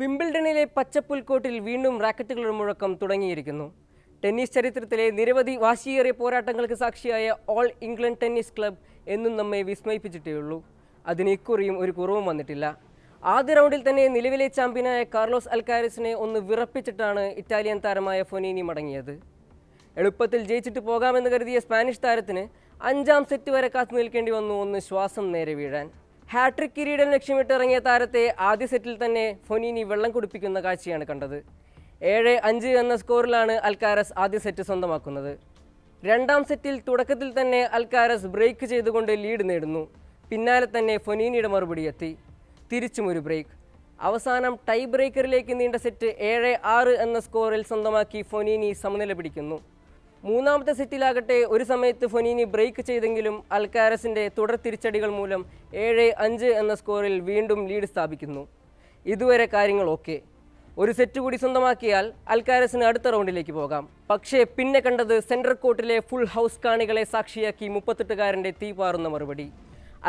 വിംബിൾഡണിലെ പച്ചപ്പുൽക്കോട്ടിൽ വീണ്ടും റാക്കറ്റുകളുടെ മുഴക്കം തുടങ്ങിയിരിക്കുന്നു. ടെന്നീസ് ചരിത്രത്തിലെ നിരവധി വാശിയേറിയ പോരാട്ടങ്ങൾക്ക് സാക്ഷിയായ ഓൾ ഇംഗ്ലണ്ട് ടെന്നീസ് ക്ലബ് എന്നും നമ്മെ വിസ്മയിപ്പിച്ചിട്ടേയുള്ളൂ. അതിന് ഇക്കുറിയും ഒരു കുറവും വന്നിട്ടില്ല. ആദ്യ റൗണ്ടിൽ തന്നെ നിലവിലെ ചാമ്പ്യനായ കാർലോസ് അൽക്കാരിസിനെ ഒന്ന് വിറപ്പിച്ചിട്ടാണ് ഇറ്റാലിയൻ താരമായ ഫൊനീനി മടങ്ങിയത്. എളുപ്പത്തിൽ ജയിച്ചിട്ട് പോകാമെന്ന് കരുതിയ സ്പാനിഷ് താരത്തിന് അഞ്ചാം സെറ്റ് വരെ കാത്തു നിൽക്കേണ്ടി വന്നു ഒന്ന് ശ്വാസം നേരെ വീഴാൻ. ഹാട്രിക് കിരീടം ലക്ഷ്യമിട്ട് ഇറങ്ങിയ താരത്തെ ആദ്യ സെറ്റിൽ തന്നെ ഫൊനീനി വെള്ളം കുടിപ്പിക്കുന്ന കാഴ്ചയാണ് കണ്ടത്. ഏഴ് അഞ്ച് എന്ന സ്കോറിലാണ് അൽക്കാരസ് ആദ്യ സെറ്റ് സ്വന്തമാക്കുന്നത്. രണ്ടാം സെറ്റിൽ തുടക്കത്തിൽ തന്നെ അൽക്കാരസ് ബ്രേക്ക് ചെയ്തുകൊണ്ട് ലീഡ് നേടുന്നു. പിന്നാലെ തന്നെ ഫൊനീനിയുടെ മറുപടി എത്തി. തിരിച്ചും ഒരു ബ്രേക്ക്. അവസാനം ടൈ ബ്രേക്കറിലേക്ക് നീണ്ട സെറ്റ് ഏഴ് ആറ് എന്ന സ്കോറിൽ സ്വന്തമാക്കി ഫൊനീനി സമനില പിടിക്കുന്നു. മൂന്നാമത്തെ സെറ്റിലാകട്ടെ ഒരു സമയത്ത് ഫൊനീനി ബ്രേക്ക് ചെയ്തെങ്കിലും അൽക്കാരസിന്റെ തുടർ തിരിച്ചടികൾ മൂലം ഏഴ് അഞ്ച് എന്ന സ്കോറിൽ വീണ്ടും ലീഡ് സ്ഥാപിക്കുന്നു. ഇതുവരെ കാര്യങ്ങൾ ഓക്കെ ഒരു സെറ്റ് കൂടി സ്വന്തമാക്കിയാൽ അൽക്കാരസിന് അടുത്ത റൗണ്ടിലേക്ക് പോകാം. പക്ഷേ പിന്നെ കണ്ടത് സെൻട്രൽ കോർട്ടിലെ ഫുൾ ഹൗസ് കാണികളെ സാക്ഷിയാക്കി മുപ്പത്തെട്ടുകാരന്റെ തീ പാറുന്ന മറുപടി.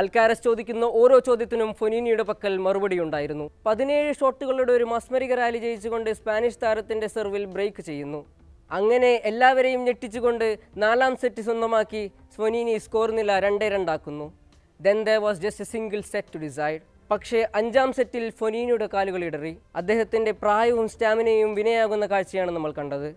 അൽക്കാരസ് ചോദിക്കുന്ന ഓരോ ചോദ്യത്തിനും ഫൊനീനിയുടെ പക്കൽ മറുപടി ഉണ്ടായിരുന്നു. പതിനേഴ് ഷോട്ടുകളുടെ ഒരു മസ്മരിക റാലി ജയിച്ചുകൊണ്ട് സ്പാനിഷ് താരത്തിന്റെ സെർവിൽ ബ്രേക്ക് ചെയ്യുന്നു. അങ്ങനെ എല്ലാവരെയും ഞെട്ടിച്ചുകൊണ്ട് നാലാം സെറ്റ് സ്വന്തമാക്കി സ്വനീനി സ്കോർ നില രണ്ടേ രണ്ടാക്കുന്നു. Then there was just a single set to decide പക്ഷേ അഞ്ചാം സെറ്റിൽ ഫൊനീനിയുടെ കാലുകൾ ഇടറി. അദ്ദേഹത്തിന്റെ പ്രായവും സ്റ്റാമിനയും വിനയാകുന്ന കാഴ്ചയാണ് നമ്മൾ കണ്ടത്.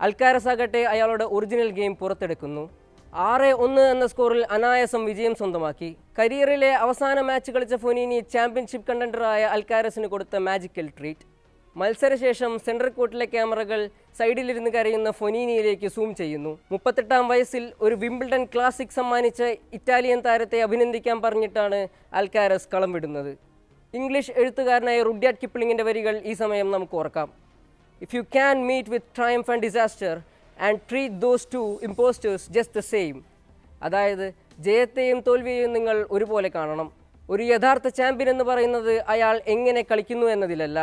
അൽക്കാരസ് ആകട്ടെ അയാളുടെ ഒറിജിനൽ ഗെയിം പുറത്തെടുക്കുന്നു. ആറ് ഒന്ന് എന്ന സ്കോറിൽ അനായാസം വിജയം സ്വന്തമാക്കി. കരിയറിലെ അവസാന മാച്ച് കളിച്ച ഫൊനീനി ചാമ്പ്യൻഷിപ്പ് കണ്ടൻഡറായ അൽക്കാരസിന് കൊടുത്ത മാജിക്കൽ ട്രീറ്റ് മത്സരശേഷം സെൻട്രൽ കോർട്ടിലെ ക്യാമറകൾ സൈഡിലിരുന്ന് കരയുന്ന ഫൊനീനിയിലേക്ക് സൂം ചെയ്യുന്നു. മുപ്പത്തെട്ടാം വയസ്സിൽ ഒരു വിംബിൾഡൺ ക്ലാസിക് സമ്മാനിച്ച ഇറ്റാലിയൻ താരത്തെ അഭിനന്ദിക്കാൻ പറഞ്ഞിട്ടാണ് അൽക്കാരസ് കളം വിടുന്നത്. ഇംഗ്ലീഷ് എഴുത്തുകാരനായ റുഡ്യാറ്റ് കിപ്ലിങ്ങിന്റെ വരികൾ ഈ സമയം നമുക്ക് ഓർക്കാം. If you can meet with triumph and disaster and treat those two impostors just the same അതായത് ജയത്തെയും തോൽവിയെയും നിങ്ങൾ ഒരുപോലെ കാണണം. ഒരു യഥാർത്ഥ ചാമ്പ്യൻ എന്ന് പറയുന്നത് അയാൾ എങ്ങനെ കളിക്കുന്നു എന്നതിലല്ല.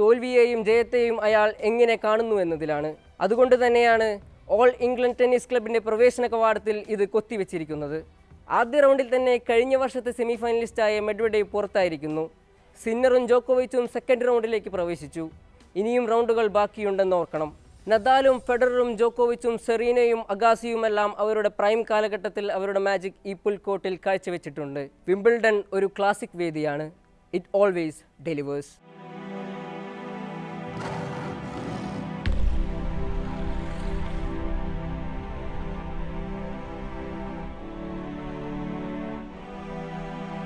തോൽവിയെയും ജയത്തെയും അയാൾ എങ്ങനെ കാണുന്നു എന്നതിലാണ്. അതുകൊണ്ട് തന്നെയാണ് ഓൾ ഇംഗ്ലണ്ട് ടെന്നീസ് ക്ലബിന്റെ പ്രവേശന കവാടത്തിൽ ഇത് കൊത്തിവെച്ചിരിക്കുന്നത്. ആദ്യ റൗണ്ടിൽ തന്നെ കഴിഞ്ഞ വർഷത്തെ സെമി ഫൈനലിസ്റ്റായ മെഡ്വഡേ പുറത്തായിരിക്കുന്നു. സിന്നറും ജോക്കോവിച്ചും സെക്കൻഡ് റൗണ്ടിലേക്ക് പ്രവേശിച്ചു. ഇനിയും റൗണ്ടുകൾ ബാക്കിയുണ്ടെന്ന് ഓർക്കണം. നദാലും ഫെഡററും ജോക്കോവിച്ചും സെറീനയും അഗാസിയുമെല്ലാം അവരുടെ പ്രൈം കാലഘട്ടത്തിൽ അവരുടെ മാജിക് ഈ പുൽക്കോട്ടിൽ കാഴ്ചവെച്ചിട്ടുണ്ട്. വിംബിൾഡൺ ഒരു ക്ലാസിക് വേദിയാണ്. It always delivers.